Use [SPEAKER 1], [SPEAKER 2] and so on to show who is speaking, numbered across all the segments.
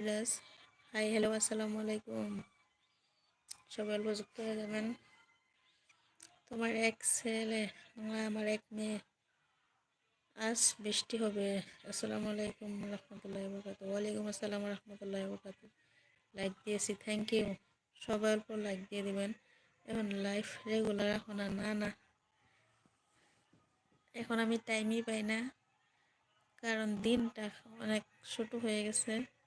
[SPEAKER 1] Plus, high, hello, আসসালামু আলাইকুম। সবাই অল্প যুক্ত হয়ে যাবেন। তোমার এক ছেলে, আমার এক মেয়ে। আজ বৃষ্টি হবে। আসসালামু আলাইকুম রহমতুল্লাহ বরকাত ওয়ালাইকুম আসসালাম রহমতুল্লাহ বরকাত লাইক দিয়েছি থ্যাংক ইউ সবাই অল্প লাইক দিয়ে দেবেন। এখন লাইফ রেগুলার এখন আর না না। এখন আমি টাইমই পাই না। কারণ দিনটা অনেক ছোটো হয়ে গেছে।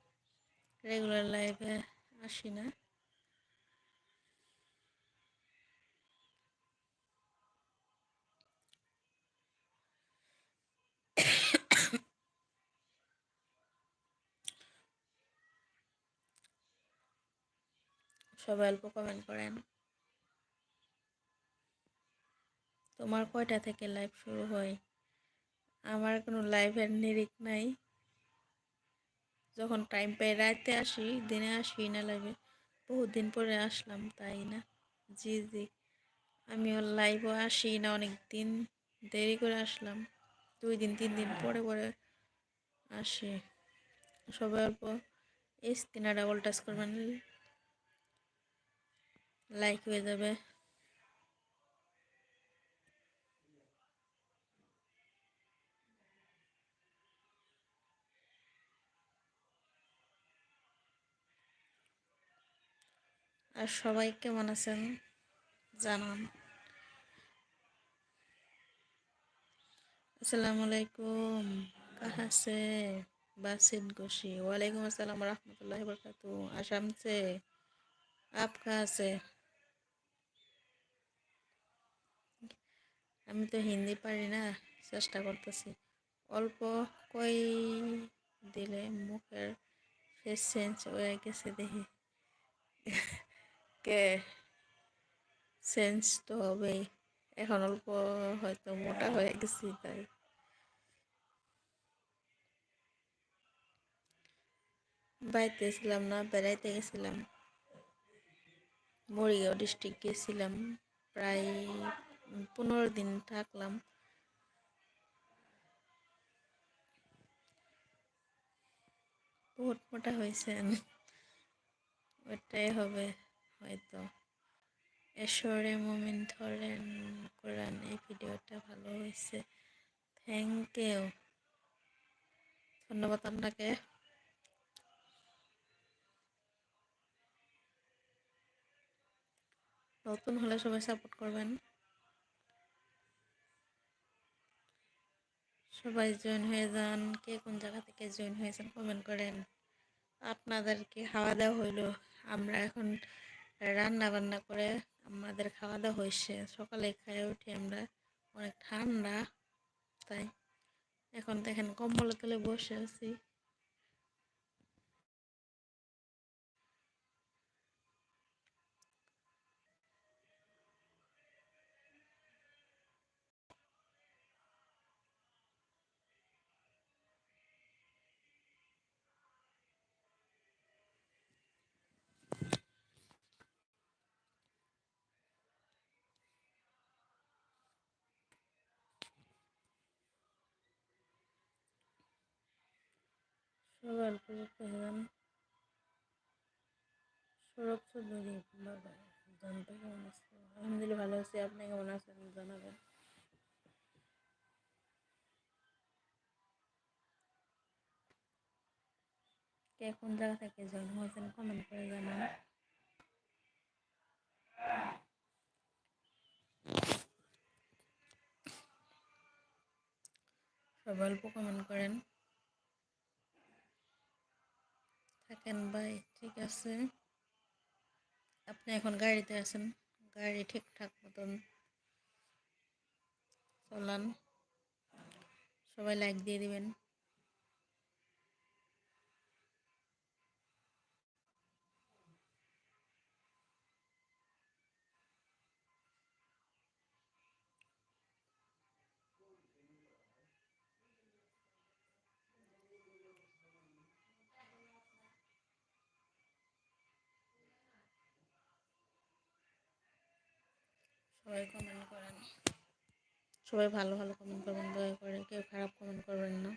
[SPEAKER 1] রেগুলার লাইফে আসি না। সবাই অল্প কমেন্ট করেন। তোমার কয়টা থেকে লাইভ শুরু হয়? আমার কোনো লাইভের নিরিখ নাই। যখন টাইম পাই রাতে আসি, দিনে আসি, না লাইভে বহুত দিন পরে আসলাম, তাই না? জি জি। আমি ওর লাইভও আসি না, অনেক দিন দেরি করে আসলাম। দুই দিন, তিন দিন পরে পরে আসি। সবাই অল্প স্ক্রিনে ডাবল টাচ করবেন লাইক হয়ে যাবে। আর সবাই কেমন আছেন? জানান। আসসালামু আলাইকুম। কাহাসে বাসিন কোশি ওয়ালাইকুম আসসালাম রহমতুল্লাহ বরকাতু আসাম সে আপ কাহাসে আমি তো হিন্দি পারি না, চেষ্টা করতেছি। অল্প কই দিলে মুখের ফেস চেঞ্জ হয়ে গেছে দেখি। কে চেঞ্জ তো হবেই। এখন অল্প হয়তো মোটা হয়ে গেছি, তাই। বাড়িতে ছিলাম না, বেড়াইতে গেছিলাম। মরিগাঁও ডিস্ট্রিক্ট গেছিলাম, প্রায় পনেরো দিন থাকলাম। বহুত মোটা হয়েছেন ওটাই হবে। হয়তো। এসরে মোমেন ধরেন, কোরআন এই ভিডিওটা ভালো হয়েছে। থ্যাংক ইউ ধন্যবাদ আপনাকে। নতুন হলে সবাই সাপোর্ট করবেন। সবাই জয়েন হয়ে যান। কে কোন জায়গা থেকে জয়েন হয়েছেন কমেন্ট করেন। আপনাদেরকে খাওয়া দাওয়া হইল। আমরা এখন রান্না বান্না করে আমাদের খাওয়া দাওয়া হয়েছে। সকালে খাই উঠি আমরা। অনেক ঠান্ডা, তাই। এখন দেখেন কম্বলের তলে বসে আছি। সবাই অল্প হেরান সৌরভ চৌধুরী বাবা জানতে কেমন আছে? আলহামদুলিল্লাহ ভালো আছি। আপনি কেমন আছেন জানাবেন? কে কোন জায়গা থেকে জয়েন হয়েছেন কমেন্ট করে জানান। সবাই অল্প কমেন্ট করেন। থাকেন, ভাই, ঠিক আছে। আপনি এখন গাড়িতে আছেন, গাড়ি ঠিকঠাক মতন চলান। সবাই লাইক দিয়ে দিবেন। সবাই কমেন্ট করেন। সবাই ভালো ভালো কমেন্ট করবেন, দয়া করে। কেউ খারাপ কমেন্ট করবেন না।